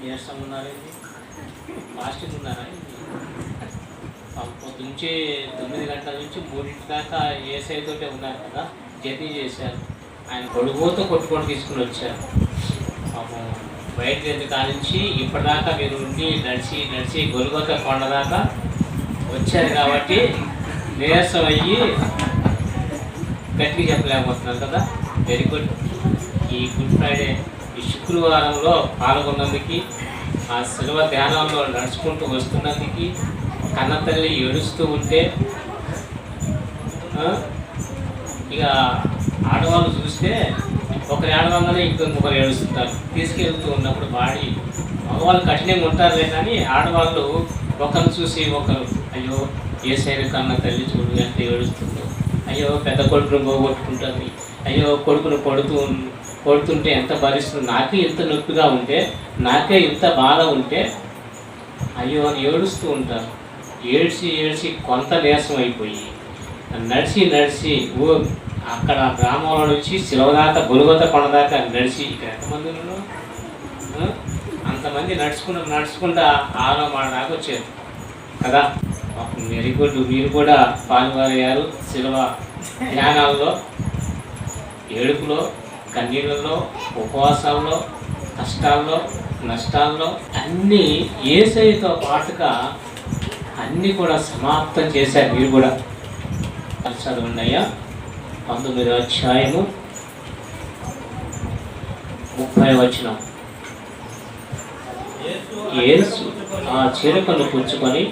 నీరసం ఉన్నారండి ఫాస్టింగ్ ఉన్నారా పొద్దుంచి తొమ్మిది గంటల నుంచి మూడింటి దాకా ఏసైతోటే ఉన్నారు కదా జర్నీ చేశారు ఆయన గొడుగుతో కొట్టుకొని తీసుకుని వచ్చారు పాపం బయట జర్నీ కానించి ఇప్పటిదాకా మీరు ఉండి నడిచి నడిచి గొలుగొత్త కొండ దాకా వచ్చారు కాబట్టి నీరసం అయ్యి గట్టిగా చెప్పలేకపోతున్నారు కదా వెరీ గుడ్ ఈ గుడ్ ఫ్రైడే ఈ శుక్రవారంలో పాల్గొన్నందుకు ఆ శిలువ ధ్యానంలో నడుచుకుంటూ వస్తున్నందుకు కన్న తల్లి ఏడుస్తూ ఉంటే ఇక ఆడవాళ్ళు చూస్తే ఒకరు ఏడవంగానే ఇంకొకరు ఏడుస్తుంటారు. తీసుకెళ్తూ ఉన్నప్పుడు బాడీ మగవాళ్ళు కఠినంగా ఉంటారులే కానీ ఆడవాళ్ళు ఒకరిని చూసి ఒకరు అయ్యో ఏ సైడ్ కన్న తల్లి చూడు ఎంత ఏడుస్తుందో అయ్యో పెద్ద కొడుకును పోగొట్టుకుంటుంది. అయ్యో కొడుకును కొడుతూ కొడుతుంటే ఎంత భరిస్తుంది నాకే ఇంత నొప్పిగా ఉంటే నాకే ఇంత బాధ ఉంటే అయ్యో అని ఏడుస్తూ ఉంటారు. ఏడ్చి ఏడ్చి కొంత నీరసం అయిపోయి నడిచి నడిచి ఊ అక్కడ గ్రామంలో నుంచి శిలవదాకా గొలుగొత్త కొండదాకా నడిచి ఇక్కడ ఎంతమంది ఉన్నారు? అంతమంది నడుచుకుంటూ నడుచుకుంటా ఆరో మాట దాకా వచ్చారు. కదా? పాపం వెరీ గుడ్. మీరు కూడా పాల్గొనయ్యారు శిలవ ధ్యానాల్లో ఏడుపులో కన్నీళ్ళలో ఉపవాసాల్లో కష్టాల్లో నష్టాల్లో అన్నీ ఏసైతో పాటుగా అన్నీ కూడా సమాప్తం చేశారు మీరు కూడా. అది చదవండి అయ్యా పంతొమ్మిదో అధ్యాయము ముప్పై వచనం. ఆ చిరుకను పుచ్చుకొని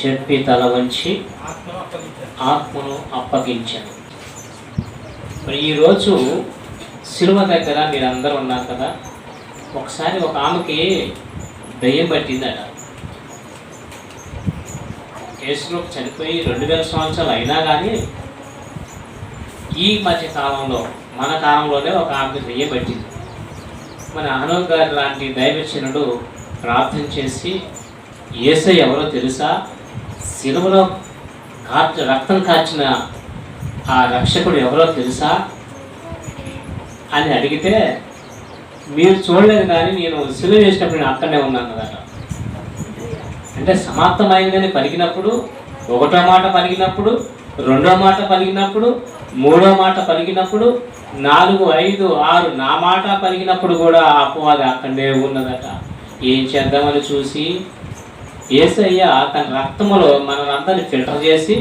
చెప్పి తల వంచి ఆత్మను ఆత్మను అప్పగించాను మరి ఈరోజు సిలువ దగ్గర మీరు అందరూ ఉన్నారు కదా ఒకసారి ఒక ఆమెకి దయ్యం పట్టిందట. కేసులో చనిపోయి రెండు వేల సంవత్సరాలు అయినా కానీ ఈ మధ్య కాలంలో మన కాలంలోనే ఒక ఆమెకి దయ్యం పట్టింది. మన అహనోక్ గారి లాంటి దైవచనుడు ప్రార్థన చేసి ఏసై ఎవరో తెలుసా? సిలువలో కార్చ రక్తం కార్చిన ఆ రక్షకుడు ఎవరో తెలుసా? అని అడిగితే మీరు చూడలేదు కానీ నేను సిలువ చేసినప్పుడు నేను అక్కడనే ఉన్నాను కదా అంటే సమాప్తమైందని పలికినప్పుడు ఒకటో మాట పలికినప్పుడు రెండో మాట పలికినప్పుడు మూడో మాట పలికినప్పుడు నాలుగు ఐదు ఆరు నా మాట పలికినప్పుడు కూడా అపవాది అక్కడే ఉన్నదట. ఏం చేద్దామని చూసి ఏసయ్య తన రక్తములో మనలందరినీ ఫిల్టర్ చేసి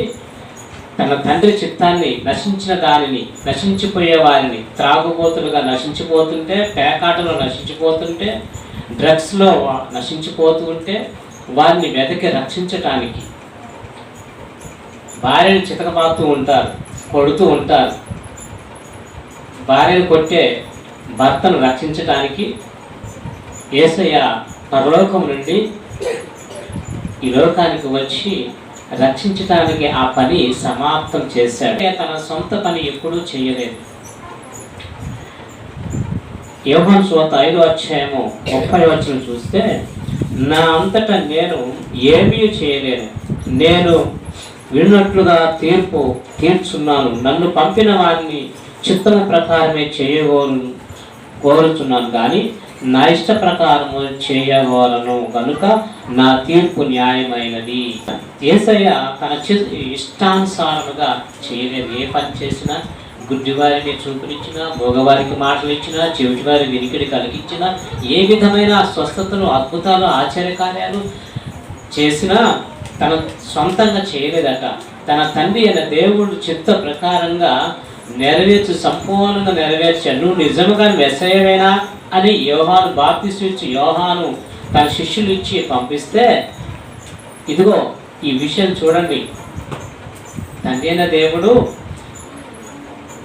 తన తండ్రి చిత్తాన్ని నశించిన దానిని నశించిపోయే వారిని త్రాగుబోతులుగా నశించిపోతుంటే పేకాటలో నశించిపోతుంటే డ్రగ్స్లో నశించిపోతూ ఉంటే వారిని వెతకి రక్షించటానికి భార్యను చితకబాతూ ఉంటారు కొడుతూ ఉంటారు. భార్యను కొట్టే భర్తను రక్షించటానికి ఏసయ్య పరలోకం నుండి ఈ లోకానికి వచ్చి రక్షించడానికి ఆ పని సమాప్తం చేశాడు. తన సొంత పని ఎప్పుడూ చేయలేదు. యోహన్ సోత ఐదో అధ్యాయము ముప్పై వచ్చిన చూస్తే నా అంతటా నేను ఏమీ చేయలేను. నేను విన్నట్లుగా తీర్పు తీర్చున్నాను. నన్ను పంపిన వారిని చిత్తం ప్రకారమే చేయగోరు కోరుచున్నాను. కానీ నా ఇష్ట ప్రకారము చేయగలను. కనుక నా తీర్పు న్యాయమైనది. ఏసయ్య తన చి- ఇష్టానుసారముగా చేయలేదు ఏ పని చేసినా గుడ్డివారిని చూపునిచ్చినా మగవారికి మాటలు ఇచ్చినా చెవిటివారి వినికిడి కలిగించినా ఏ విధమైన స్వస్థతలు అద్భుతాలు ఆశ్చర్యకార్యాలు చేసినా తన సొంతంగా చేయలేదట. తన తండ్రి అయిన దేవుడు చిత్త ప్రకారంగా నెరవేర్చి సంపూర్ణంగా నెరవేర్చాడు నువ్వు నిజముగా మెసయవేనా అని యోహాను బాప్తిస్తూ యోహాను తన శిష్యులు ఇచ్చి పంపిస్తే ఇదిగో ఈ విషయం చూడండి. తండ్రి దేవుడు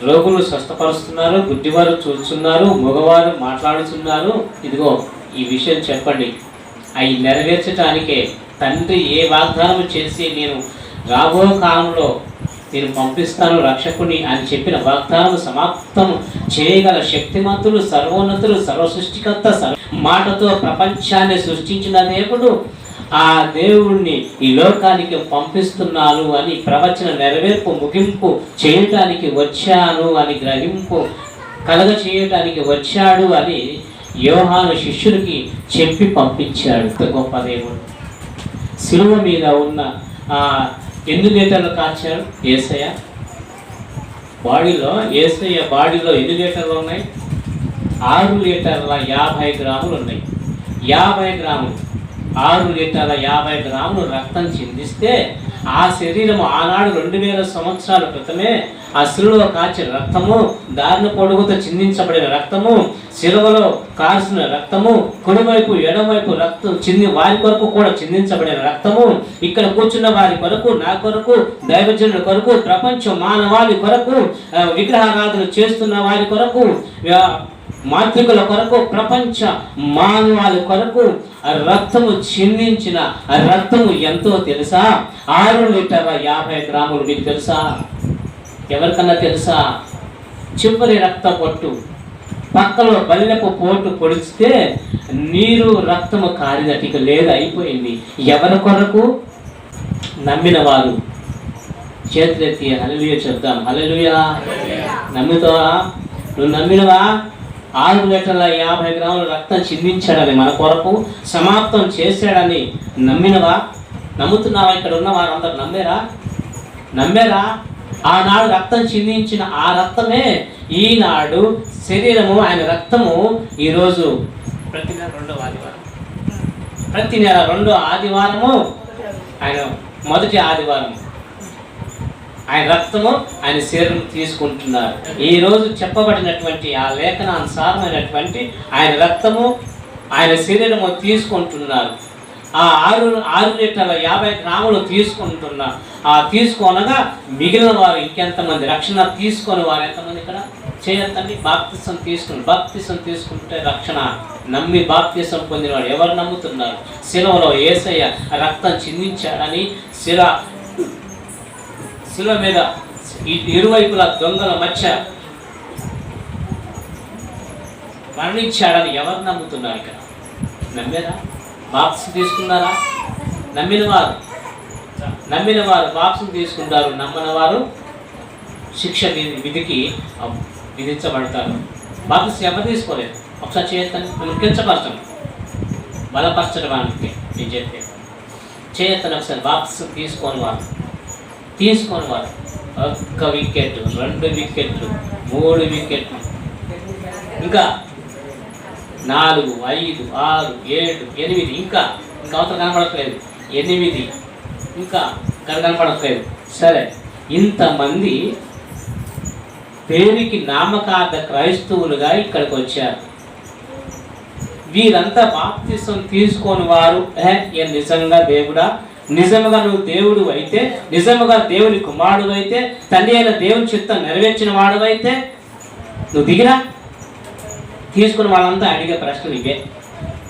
రోగులు స్వస్థపరుస్తున్నారు గుడ్డివారు చూస్తున్నారు మగవారు మాట్లాడుతున్నారు. ఇదిగో ఈ విషయం చెప్పండి. అవి నెరవేర్చడానికే తండ్రి ఏ వాగ్దానం చేసి నేను రాబో కాలంలో నేను పంపిస్తాను రక్షకుని అని చెప్పిన వాగ్దానం సమాప్తం చేయగల శక్తిమంతులు సర్వోన్నతులు సర్వ సృష్టికర్త సర్వ మాటతో ప్రపంచాన్ని సృష్టించిన దేవుడు ఆ దేవుణ్ణి ఈ లోకానికి పంపిస్తున్నాను అని ప్రవచన నెరవేర్పు ముగింపు చేయటానికి వచ్చాను అని గ్రహింపు కలగ చేయటానికి వచ్చాడు అని యోహాను శిష్యుడికి చెప్పి పంపించాడు. గొప్ప దేవుడు. శిలువ మీద ఉన్న ఆ ఎన్ని లీటర్లు కాచాడు ఏసయ్య? బాడీలో ఏసయ్య బాడీలో ఎన్ని లీటర్లు ఉన్నాయి? ఆరు లీటర్ల యాభై గ్రాములు ఉన్నాయి. యాభై గ్రాములు. ఆరు లీటర్ల యాభై గ్రాములు రక్తం చిందిస్తే ఆ శరీరము ఆనాడు రెండు వేల సంవత్సరాల క్రితమే ఆ శిలువలో కాచిన రక్తము దారిన పొడుగుతో చిందించబడిన రక్తము శిలువలో కాల్చిన రక్తము కుడివైపు ఎడమవైపు రక్తం చింది వారి కొరకు కూడా చిందించబడిన రక్తము ఇక్కడ కూర్చున్న వారి కొరకు నా కొరకు దైవజనుల కొరకు ప్రపంచ మానవాళి కొరకు విగ్రహారాధన చేస్తున్న వారి కొరకు ఆ, మాతృకుల కొరకు ప్రపంచ మానవాళ కొరకు ఆ రక్తము చిందించిన ఆ రక్తము ఎంతో తెలుసా? ఆరు లీటర్ల యాభై గ్రాములు మీకు తెలుసా? ఎవరికన్నా తెలుసా? చివరి రక్త పొట్టు. పక్కలో బల్లెపు పోటు పొడిస్తే నీరు రక్తము కారినట్టు ఇక లేదు అయిపోయింది. ఎవరి కొరకు? నమ్మిన వారు చేతులెత్తి హలలుయ చెప్దాం. హలలుయా నమ్ముతావా? నువ్వు నమ్మినవా? ఆరు లీటర్ల యాభై గ్రాముల రక్తం చిందించాడని మన కొరకు సమాప్తం చేశాడని నమ్మినవా? నమ్ముతున్నావా? ఇక్కడ ఉన్న వారందరూ నమ్మేరా? నమ్మేరా? ఆనాడు రక్తం చిందించిన ఆ రక్తమే ఈనాడు శరీరము ఆయన రక్తము ఈరోజు ప్రతి నెల రెండో ఆదివారం. ప్రతి నెల రెండో ఆదివారము ఆయన మొదటి ఆదివారం. ఆయన రక్తము ఆయన శరీరం తీసుకుంటున్నారు. ఈ రోజు చెప్పబడినటువంటి ఆ లేఖనానుసారమైనటువంటి ఆయన రక్తము ఆయన శరీరము తీసుకుంటున్నారు. ఆ ఆరు ఆరు లీటర్ల యాభై గ్రాములు తీసుకుంటున్నారు. ఆ తీసుకోనగా మిగిలిన వారు ఇంకెంతమంది? రక్షణ తీసుకొని వారు ఎంతమంది ఇక్కడ? చేయొద్దండి. బాప్తిసం తీసుకుని బాప్తిసం తీసుకుంటే రక్షణ. నమ్మి బాప్తిసం పొందినవాడు ఎవరు నమ్ముతున్నారు? శిలవలో ఏసయ్య రక్తం చిందించాడని శిల శిల మీద ఇరువైపుల దొంగల మధ్య మరణించాడని ఎవరు నమ్ముతున్నారు ఇక్కడ? నమ్మారా? బాక్స్ తీసుకున్నారా? నమ్మిన వారు. నమ్మిన వారు బాక్స్ తీసుకుంటారు నమ్మని వారు శిక్ష విధికి విధించబడతారు. బాక్స్ ఎవరు తీసుకోలేదు? ఒకసారి చేయొద్దని మిమ్మల్ని బలపరచడం బలపరచడానికి నేను చెప్పే చేయొద్దని ఒకసారి బాక్స్ తీసుకోని వారు. తీసుకొని వారు ఒక్క వికెట్ రెండు వికెట్లు మూడు వికెట్లు ఇంకా నాలుగు ఐదు ఆరు ఏడు ఎనిమిది. ఇంకా ఇంకా అవతల కనపడట్లేదు. ఎనిమిది. ఇంకా ఇక్కడ కనపడట్లేదు. సరే ఇంతమంది పేరుకి నామకార్థ క్రైస్తవులుగా ఇక్కడికి వచ్చారు. వీరంతా బాప్తిసం తీసుకొని వారు ఏ నిజంగా దేవుడా? నిజముగా నువ్వు దేవుడు అయితే నిజముగా దేవుని కుమారుడు అయితే తల్లి అయిన దేవుని చిత్తం నెరవేర్చిన వాడు అయితే నువ్వు దిగిరా? తీసుకుని వాళ్ళంతా అడిగే ప్రశ్నలు ఇవే.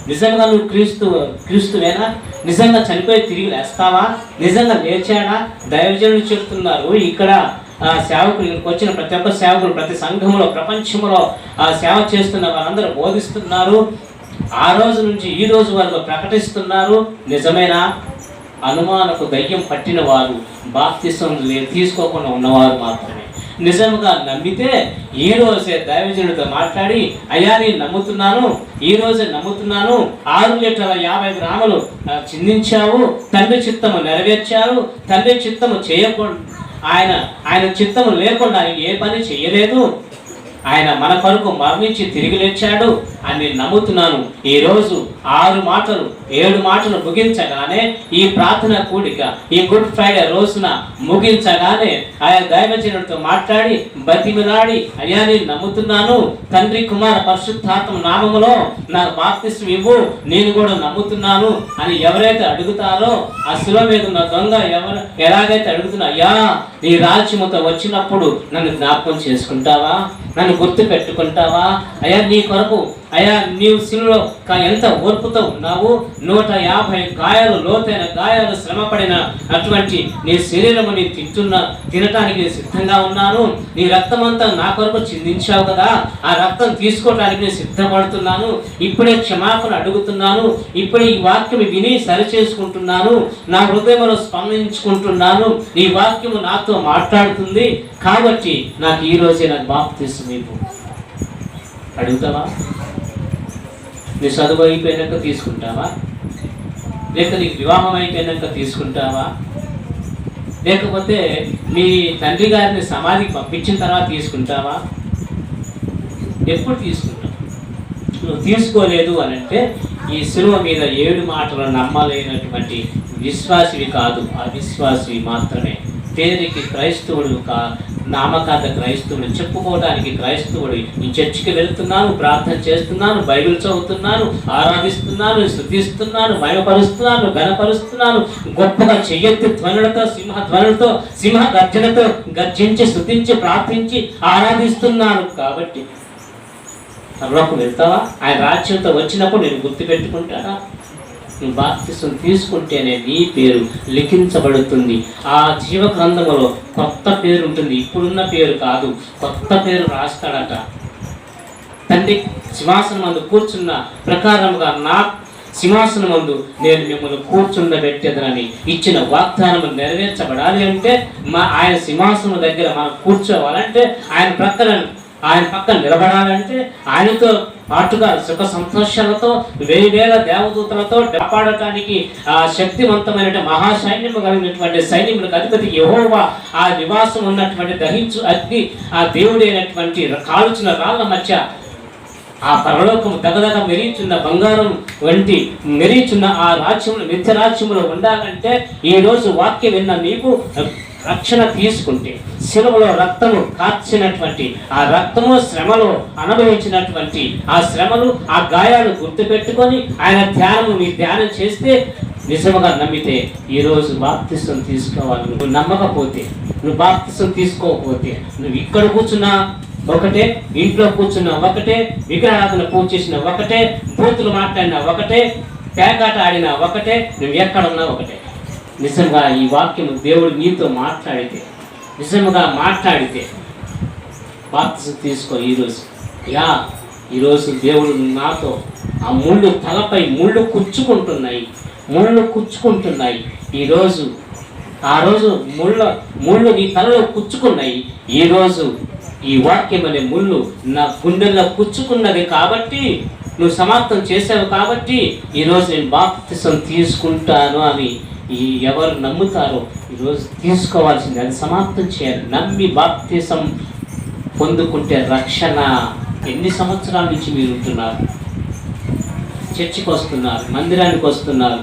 నిజంగా నువ్వు క్రీస్తు క్రీస్తువేనా? నిజంగా చనిపోయి తిరిగి లేస్తావా? నిజంగా లేచాడా? దైవజనులు చెప్తున్నారు ఇక్కడ సేవకులు ఇక్కడికి వచ్చిన ప్రతి ఒక్క సేవకులు ప్రతి సంఘంలో ప్రపంచంలో ఆ సేవ చేస్తున్న వారందరూ బోధిస్తున్నారు. ఆ రోజు నుంచి ఈ రోజు వరకు ప్రకటిస్తున్నారు. నిజమేనా? అనుమానకు దయ్యం పట్టిన వారు బాప్తిసం లే తీసుకోకుండా ఉన్నవారు మాత్రమే. నిజంగా నమ్మితే ఈ రోజే దైవజనుడితో మాట్లాడి అయ్యా నేను నమ్ముతున్నాను ఈ రోజే నమ్ముతున్నాను ఆరు లీటర్ల యాభై గ్రాములు చిందించావు తండ్రి చిత్తము నెరవేర్చావు తండ్రి చిత్తము చేయకుండా ఆయన ఆయన చిత్తము లేకుండా ఏ పని చేయలేదు. ఆయన మన కొరకు మరణించి తిరిగి లేచాడు. అని నేను నమ్ముతున్నాను. ఈ రోజు ఆరు మాటలు ఏడు మాటలు ముగించగానే ఈ ప్రార్థన కూడిక ఈ గుడ్ ఫ్రైడే రోజున ముగించగానే ఆయన దైవజనుడితో మాట్లాడి బతిమిలాడి అయ్యా నేను నమ్ముతున్నాను. తండ్రి కుమార పరిశుద్ధాత్మ నామములో నాకు బాప్తిస్మ ఇవ్వు నేను కూడా నమ్ముతున్నాను అని ఎవరైతే అడుగుతారో ఆ శిలో మీద ఉన్న దొంగ ఎవరు ఎలాగైతే అడుగుతున్నా అయ్యా నీ రాజ్యముతో వచ్చినప్పుడు నన్ను జ్ఞాపకం చేసుకుంటావా? నన్ను గుర్తు పెట్టుకుంటావా అయ్యా నీ కొరకు అయ్యా నీవు శిలులో ఎంత ఓర్పుతో ఉన్నావు నూట యాభై గాయాలు లోతైన గాయాలు శ్రమపడిన అటువంటి నీ శరీరము నీ తింటున్న తినటానికి నేను సిద్ధంగా ఉన్నాను. నీ రక్తం అంతా నా కొరకు చిందించావు కదా. ఆ రక్తం తీసుకోవడానికి నేను సిద్ధపడుతున్నాను. ఇప్పుడే క్షమాపణ అడుగుతున్నాను. ఇప్పుడే ఈ వాక్యం విని సరి చేసుకుంటున్నాను నా హృదయంలో స్పందించుకుంటున్నాను. ఈ వాక్యము నాతో మాట్లాడుతుంది. కాబట్టి నాకు ఈ రోజే నాకు బాప్తిస్తుంది అడుగుతావా? నీ చదువు అయిపోయినాక తీసుకుంటావా? లేక నీకు వివాహం అయిపోయినాక తీసుకుంటావా? లేకపోతే మీ తండ్రి గారిని సమాధికి పంపించిన తర్వాత తీసుకుంటావా? ఎప్పుడు తీసుకుంటావు? నువ్వు తీసుకోలేదు అని అంటే ఈ సిలువ మీద ఏడు మాటలు నమ్మలేనటువంటి విశ్వాసివి కాదు అవిశ్వాసివి మాత్రమే. పేరుకి క్రైస్తవుడు కా నామకాంత క్రైస్తవుడు. చెప్పుకోవడానికి క్రైస్తవుడు ఈ చర్చికి వెళ్తున్నాను ప్రార్థన చేస్తున్నాను బైబిల్ చదువుతున్నాను ఆరాధిస్తున్నాను శుద్ధిస్తున్నాను మయపరుస్తున్నాను ఘనపరుస్తున్నాను. గొప్పగా చెయ్యెత్తి ధ్వనులతో సింహ ధ్వనులతో సింహ గర్జనతో గర్జించి శుద్ధించి ప్రార్థించి ఆరాధిస్తున్నాను కాబట్టి. సర్వకు వెళ్తావా? ఆయన రాజ్యంతో వచ్చినప్పుడు నేను గుర్తుపెట్టుకుంటానా? నువ్వు బాప్తిసం తీసుకుంటేనే నీ పేరు లిఖించబడుతుంది. ఆ జీవ గ్రంథములో కొత్త పేరు ఉంటుంది ఇప్పుడున్న పేరు కాదు. కొత్త పేరు రాస్తాడట. తండ్రి సింహాసనం మందు కూర్చున్న ప్రకారముగా నా సింహాసనం మందు నేను మిమ్మల్ని కూర్చుండబెట్టేదనని ఇచ్చిన వాగ్దానం నెరవేర్చబడాలి అంటే మా ఆయన సింహాసనం దగ్గర మనం కూర్చోవాలంటే ఆయన ప్రక్కన ఆయన పక్కన నిలబడాలంటే ఆయనతో పాటుగా సుఖ సంతోషాలతో వేయి వేల దేవదూతలతో కాపాడటానికి ఆ శక్తివంతమైన మహాసైన్యము కలిగినటువంటి సైన్యములకు అధిపతి యహోవా ఆ నివాసం ఉన్నటువంటి దహించు అగ్ని ఆ దేవుడైనటువంటి కాలుచిన రాళ్ళ మధ్య ఆ పరలోకం దగదగ మెరీచున్న బంగారం వంటి మెరీచున్న ఆ రాజ్యములు మిథ్య రాజ్యములో ఉండాలంటే ఈ రోజు వాక్యం విన్న నీకు రక్షణ తీసుకుంటే శిలువలో రక్తము కార్చినటువంటి ఆ రక్తము శ్రమలో అనుభవించినటువంటి ఆ శ్రమలు ఆ గాయాలు గుర్తుపెట్టుకొని ఆయన ధ్యానము నీ ధ్యానం చేస్తే నిజముగా నమ్మితే ఈరోజు బాప్తిసం తీసుకోవాలి. నువ్వు నమ్మకపోతే నువ్వు బాప్తిసం తీసుకోకపోతే నువ్వు ఇక్కడ కూర్చున్నా ఒకటే ఇంట్లో కూర్చున్న ఒకటే విగ్రహారాధన పూజ చేసిన ఒకటే బూతులు మాట్లాడిన ఒకటే పేకాట ఆడిన ఒకటే నువ్వు ఎక్కడున్నా ఒకటే. నిజంగా ఈ వాక్యము దేవుడు నీతో మాట్లాడితే నిజంగా మాట్లాడితే బాప్తిసం తీసుకో ఈరోజు. యా ఈరోజు దేవుడు నాతో ఆ ముళ్ళు తలపై ముళ్ళు కుచ్చుకుంటున్నాయి ముళ్ళు కుచ్చుకుంటున్నాయి. ఈరోజు ఆ రోజు ముళ్ళ ముళ్ళు నీ తలలో కుచ్చుకున్నాయి. ఈరోజు ఈ వాక్యం అనే ముళ్ళు నా గుండెల్లో కుచ్చుకున్నది కాబట్టి నువ్వు సమాప్తం చేసావు కాబట్టి ఈరోజు నేను బాప్తిసం తీసుకుంటాను అని ఈ ఎవరు నమ్ముతారో ఈరోజు తీసుకోవాల్సింది అది సమాప్తం చేయాలి. నమ్మి బాప్తిసం పొందుకుంటే రక్షణ ఎన్ని సంవత్సరాల నుంచి మీరు ఉంటున్నారు? చర్చికి వస్తున్నారు మందిరానికి వస్తున్నారు.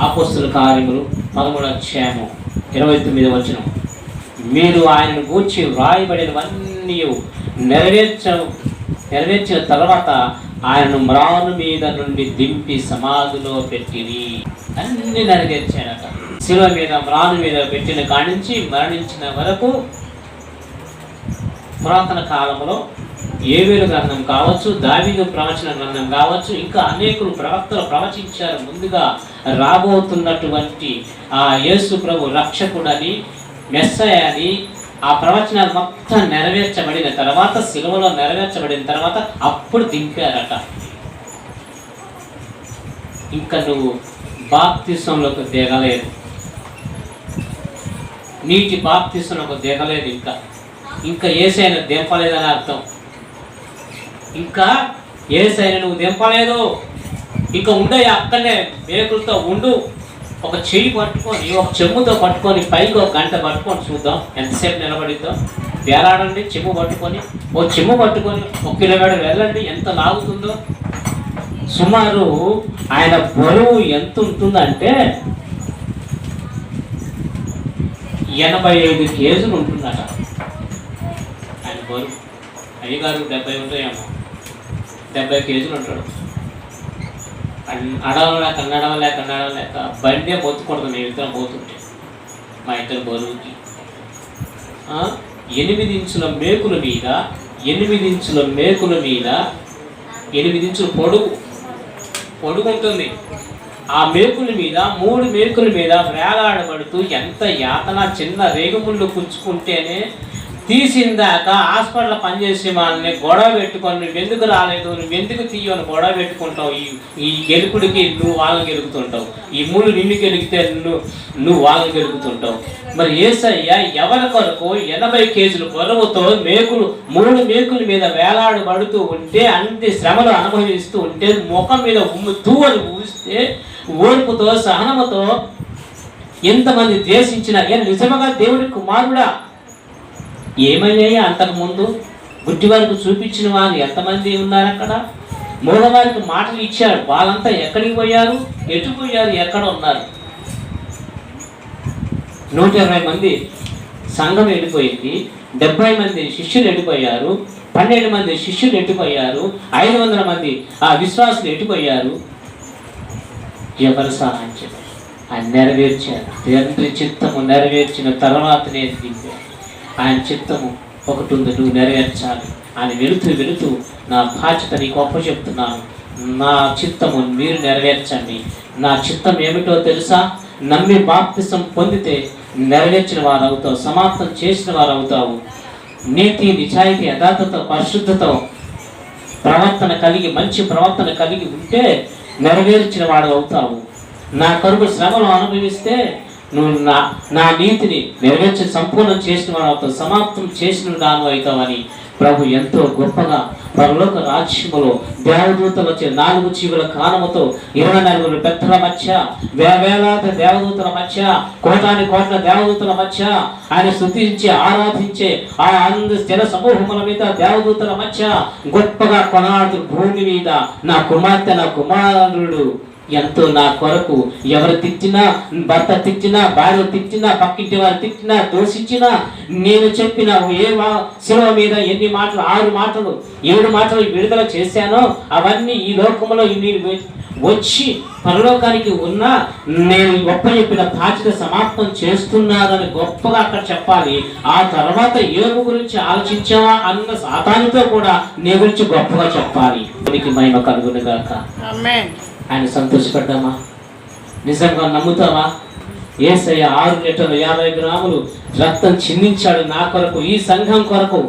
ఆపోస్తుల కార్యములు పదమూడు అధ్యాయము ఇరవై తొమ్మిది వచ్చిన మీరు ఆయనను గూర్చి వ్రాయబడినవన్నీ నెరవేర్చ నెరవేర్చిన తర్వాత ఆయనను మ్రాను మీద నుండి దింపి సమాధిలో పెట్టిరి. అన్ని నెరవేర్చాడట శిలువ మీద మ్రాను మీద పెట్టిన కాణించి నుంచి మరణించిన వరకు పురాతన కాలంలో ఏవేలు గ్రంథం కావచ్చు దావీదు ప్రవచన గ్రంథం కావచ్చు ఇంకా అనేకులు ప్రవక్తలు ప్రవచించారు. ముందుగా రాబోతున్నటువంటి ఆ యేసు ప్రభు రక్షకుడని మెస్సయ అని ఆ ప్రవచనాలు మొత్తం నెరవేర్చబడిన తర్వాత సిలువలో నెరవేర్చబడిన తర్వాత అప్పుడు దింపారట. ఇంకా నువ్వు బాప్తిసంలోకి దిగలేదు. నీటి బాప్తిసంలోకి దిగలేదు ఇంకా. ఇంకా ఏసైనా దింపలేదని అర్థం. ఇంకా ఏసైనా నువ్వు దింపలేదు. ఇంకా ఉండే అక్కడనే మేకులతో ఉండు. ఒక చెయ్యి పట్టుకొని ఒక చెమ్ముతో పట్టుకొని పైకి ఒక గంట పట్టుకొని చూద్దాం. ఎంతసేపు నిలబడిద్దాం? వేలాడండి చెమ్ము పట్టుకొని. ఓ చెమ్ము పట్టుకొని ఒక కిలోమీటర్ వెళ్ళండి. ఎంత లాగుతుందో? సుమారు ఆయన బరువు ఎంత ఉంటుందంటే ఎనభై ఐదు కేజీలు ఉంటుందట. ఆయన బరువు. అయ్యగారు డెబ్బై ఉంటాయేమో. డెబ్బై కేజీలు ఉంటాడు. అన్- అడవలేక నడవలేక నడవలేక బండే మొత్తుకూడదు మేము ఇద్దరం పోతుంటే. మా ఇద్దరు బరువుకి. ఎనిమిది ఇంచుల మేకుల మీద ఎనిమిది ఇంచుల మేకుల మీద ఎనిమిది ఇంచుల పొడుగు పడుకుంటుంది ఆ మేకుల మీద మూడు మేకుల మీద వేలాడబడుతూ ఎంత యాతన చిన్న రేగుముళ్ళు పుచ్చుకుంటేనే తీసిందాక హాస్పిటల్ పనిచేసే వాళ్ళని గొడవ పెట్టుకొని నువ్వు ఎందుకు రాలేదు? నువ్వు ఎందుకు తీయని గొడవ పెట్టుకుంటావు? ఈ ఈ గెలుపుడికి నువ్వు వాళ్ళని గెలుపుతుంటావు. ఈ మూడు నిన్ను గెలిగితే నువ్వు నువ్వు వాళ్ళని గెలుపుతుంటావు. మరి ఏసయ్య ఎవరి కొరకు ఎనభై కేజీలు బరువుతో మేకులు మూడు మేకుల మీద వేలాడబడుతూ ఉంటే అన్ని శ్రమలు అనుభవిస్తూ ఉంటే ముఖం మీద ఉమ్ము తూవలు ఊస్తే ఓర్పుతో సహనముతో ఎంతమంది ద్వేషించినా ఏ నిజముగా దేవుడి కుమారుడా? ఏమయ్యాయి అంతకుముందు? వరకు చూపించిన వారు ఎంతమంది ఉన్నారు అక్కడ? మూడవారికి మాటలు ఇచ్చాడు వాళ్ళంతా ఎక్కడికి పోయారు? ఎటు పోయారు? ఎక్కడ ఉన్నారు? నూట ఇరవై మంది సంఘం వెళ్ళిపోయింది. డెబ్బై మంది శిష్యులు ఎడిపోయారు పన్నెండు మంది శిష్యులు ఎట్టిపోయారు ఐదు వందల మంది ఆ విశ్వాసులు ఎట్టిపోయారు ఎవరు సహాయం చేశారు? ఆయన నెరవేర్చారు. తండ్రి చిత్తము నెరవేర్చిన తర్వాత నేను ఆయన చిత్తము ఒకటి ఉంది నువ్వు నెరవేర్చాలి. అని వెళుతూ వెళుతూ నా బాధ్యత నీకు అప్పు చెప్తున్నాను నా చిత్తము మీరు నెరవేర్చండి. నా చిత్తం ఏమిటో తెలుసా? నమ్మి బాప్తిసం పొందితే నెరవేర్చిన వారు అవుతావు సమాప్తం చేసిన వారు అవుతావు నీతి నిజాయితీ యథార్థత పరిశుద్ధత ప్రవర్తన కలిగి మంచి ప్రవర్తన కలిగి ఉంటే నెరవేర్చిన వాడు అవుతావు నా కొరకు శ్రమలు అనుభవిస్తే నువ్వు నా నా నీతిని నెరవేర్చి సంపూర్ణం చేసిన వాడు అవుతావు సమాప్తం చేసిన దాని అవుతావని ప్రభు ఎంతో గొప్పగా పరలోక రాజ్యములో దేవదూతలు వచ్చే నాలుగు జీవుల కానముతో ఇరవై నలుగురు పెద్దల మధ్య వేలాది దేవదూతల మధ్య కోటాని కోట్ల దేవదూతల మధ్య ఆయన స్థుతించి ఆరాధించే ఆ అంద జన సమూహముల మీద దేవదూతల మధ్య గొప్పగా కొనాడు భూమి మీద. నా కుమార్తె నా కుమారుడు ఎంతో నా కొరకు ఎవరు తిట్టినా భర్త తిట్టినా భార్య తిట్టినా పక్కింటి వారు తిట్టినా దోషించినా నేను చెప్పిన ఏ సినిమా శిలువ మీద ఎన్ని మాటలు ఆరు మాటలు ఏడు మాటలు విడుదల చేశానో అవన్నీ ఈ లోకంలో నేను వచ్చి పరలోకానికి ఉన్న నేను గొప్ప చెప్పిన బాధ్యత సమాప్తం చేస్తున్నానని గొప్పగా అక్కడ చెప్పాలి. ఆ తర్వాత ఏడు గురించి ఆలోచించావా అన్న సాతానితో కూడా నీ గురించి గొప్పగా చెప్పాలి. దీనికి మహిమ కలుగునుగాక. ఆయన సంతోషపడ్డామా? నిజంగా నమ్ముతావా? ఏసయ్య ఆరు లీటర్లు యాభై గ్రాములు రక్తం చిందించాడు నా కొరకు ఈ సంఘం కొరకు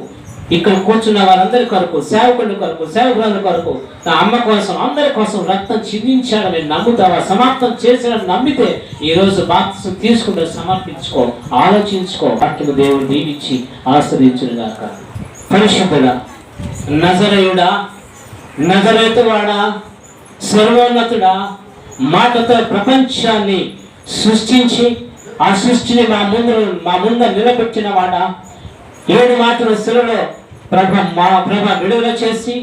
ఇక్కడ కూర్చున్న వారందరి కొరకు సేవకుల కొరకు సేవకుల కొరకు నా అమ్మ కోసం అందరి కోసం రక్తం చిందించాడని నమ్ముతావా? సమాప్తం చేశాడని నమ్మితే ఈరోజు రోజు బాప్తిసం తీసుకుంటే సమర్పించుకో ఆలోచించుకో. వాక్యము దేవుడు దీవించి ఆశ్రయించుగాక పరిశుద్ధుడా నజరయుడా నజరేతువాడా సర్వోన్నతుడా మాటతో ప్రపంచాన్ని సృష్టించి ఆ సృష్టిని మా ముందు మా ముందు నిలబెట్టిన వాడ. ఏడు మాటలు సిలలో ప్రభ మా ప్రభ విడుదల చేసి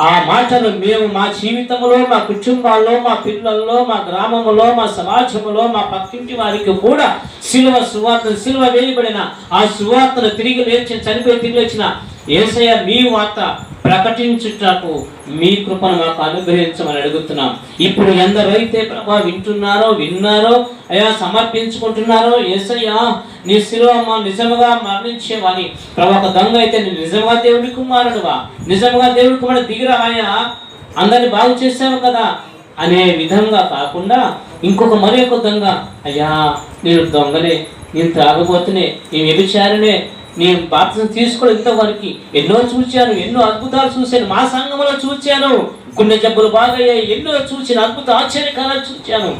ఆ మాటలు మేము మా జీవితంలో మా కుటుంబాల్లో మా పిల్లల్లో మా గ్రామంలో మా సమాజంలో మా పక్కింటి వారికి కూడా సిలువ సువార్త సిలువ వేయబడిన ఆ సువార్తను తిరిగి లేచి చనిపోయి తిరిగి వచ్చిన ఏసయ్య మీ వార్త ప్రకటించుటకు మీ కృపను మాకు అనుగ్రహించమని అడుగుతున్నాం. ఇప్పుడు ఎందరైతే ప్రభా వింటున్నారో విన్నారో అయా సమర్పించుకుంటున్నారో ఏసయ్యా నీ శిలువ నిజముగా మరణించేవాని ప్రభా ఒక దొంగ అయితే నీ నిజంగా దేవుడి కుమారుడువా? నిజంగా దేవుడి కుమారుడు దిగిరా ఆయన? అందరిని బాగు చేసావు కదా? అనే విధంగా కాకుండా ఇంకొక మరి ఒక దొంగ. అయ్యా నేను దొంగనే నేను త్రాగబోతునే నేను వ్యభిచారనే నేను బాప్తిజం తీసుకోవడం ఇంతవరకు ఎన్నో చూశాను ఎన్నో అద్భుతాలు చూశాను మా సంఘంలో చూశాను గుండె జబ్బులు బాగయ్యాయి ఎన్నో చూసిన అద్భుత ఆశ్చర్యకారాలు చూశాను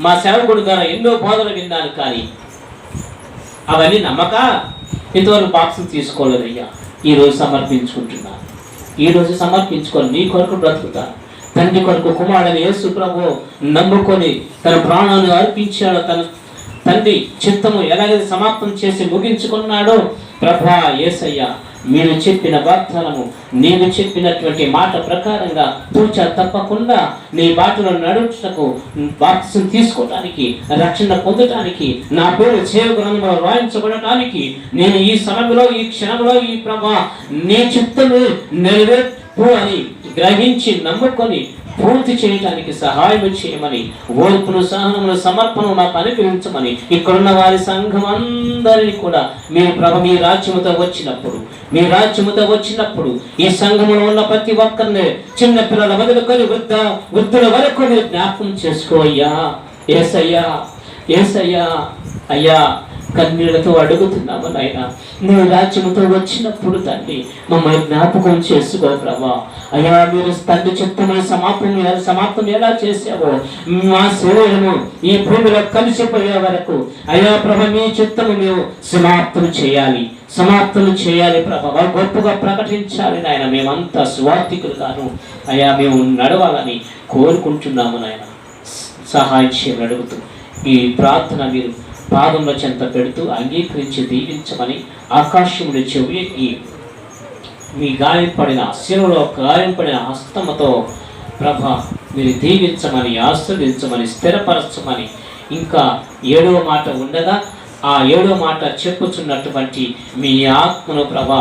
మా సేవకుడు ద్వారా ఎన్నో బోధలు విన్నాను కానీ అవన్నీ నమ్మక? ఇంతవరకు బాప్సం తీసుకోలేదయ్యా. ఈ రోజు సమర్పించుకుంటున్నాను ఈరోజు సమర్పించుకొని నీ కొరకు బ్రతుకుతా. తండ్రి కొరకు కుమారుడని యేసు ప్రభు నమ్ముకొని తన ప్రాణాన్ని అర్పించాడు తన తండ్రి చిత్తము ఎలాగైతే సమాప్తం చేసి ముగించుకున్నాడో ప్రభా యేసయ్య మీరు చెప్పిన వాగ్దానము నేను చెప్పినటువంటి మాట ప్రకారంగా తూచ తప్పకుండా నీ బాటలో నడుచుటకు బాప్తిసం తీసుకోవటానికి రక్షణ పొందటానికి నా పేరు చేయ గ్రంథంలో రాయించబడటానికి నేను ఈ సమయంలో ఈ క్షణంలో ఈ ప్రభా నీ చిత్తము నెరవేర్పు అని గ్రహించి నమ్ముకొని పూర్తి చేయడానికి సహాయం చేయమని ఓర్పును సహనములు సమర్పణను నాకు అనుగ్రహించమని ఇక్కడున్న వారి సంఘం అందరినీ కూడా మీ ప్రభ మీ రాజ్యముతో వచ్చినప్పుడు మీ రాజ్యముతో వచ్చినప్పుడు ఈ సంఘములో ఉన్న ప్రతి ఒక్కరిని చిన్న పిల్లల మొదలుకొని వృద్ధ వృద్ధుల వరకు మీరు జ్ఞాపకం చేసుకో అయ్యా. ఏసయ్యా ఏసయ్యా అయ్యా. కన్నీళ్ళతో అడుగుతున్నాము నాయన. నీ రాజ్యముతో వచ్చినప్పుడు తండ్రి మమ్మల్ని జ్ఞాపకం చేసుకో ప్రభా. అయ్యా మీరు తండ్రి చిత్తమైన సమాప్తం సమాప్తం ఎలా చేసావో మా శరీరము ఈ భూమిలో కలిసిపోయే వరకు. అయ్యా ప్రభ మీ చిత్తము మేము సమాప్తం చేయాలి. సమాప్తం చేయాలి ప్రభావ గొప్పగా ప్రకటించాలి నాయన. మేమంతా స్వార్థికులుగాను. అయ్యా మేము నడవాలని కోరుకుంటున్నాము నాయన. సహాయం చేయమని అడుగుతూ ఈ ప్రార్థన మీరు పాదంలో చెంత పెడుతూ అంగీకరించి దీవించమని ఆకాశముని చెవి ఈ మీ గాయపడిన శిరలో గాయపడిన హస్తముతో ప్రభ మీరు దీవించమని ఆస్వాదించమని స్థిరపరచమని ఇంకా ఏడవ మాట ఉండగా ఆ ఏడో మాట చెప్పుచున్నటువంటి మీ ఆత్మను ప్రభ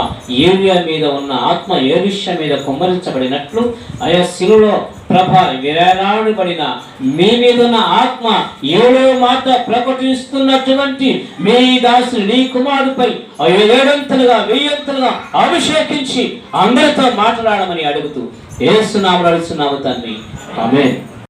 ఏరియా మీద ఉన్న ఆత్మ ఏరుష్య మీద కుమ్మరించబడినట్లు ఆయా శిలులో ప్రభ విరాళబడిన మీ మీద ఉన్న ఆత్మ ఏడో మాట ప్రకటిస్తున్నటువంటి మీ దాసుని నీ కుమారుపై ఏడంతలుగా వెయ్యంతలుగా అభిషేకించి అందరితో మాట్లాడమని అడుగుతూ ఏసునామలు అడుగుతున్నాము తండ్రి. ఆమేన్.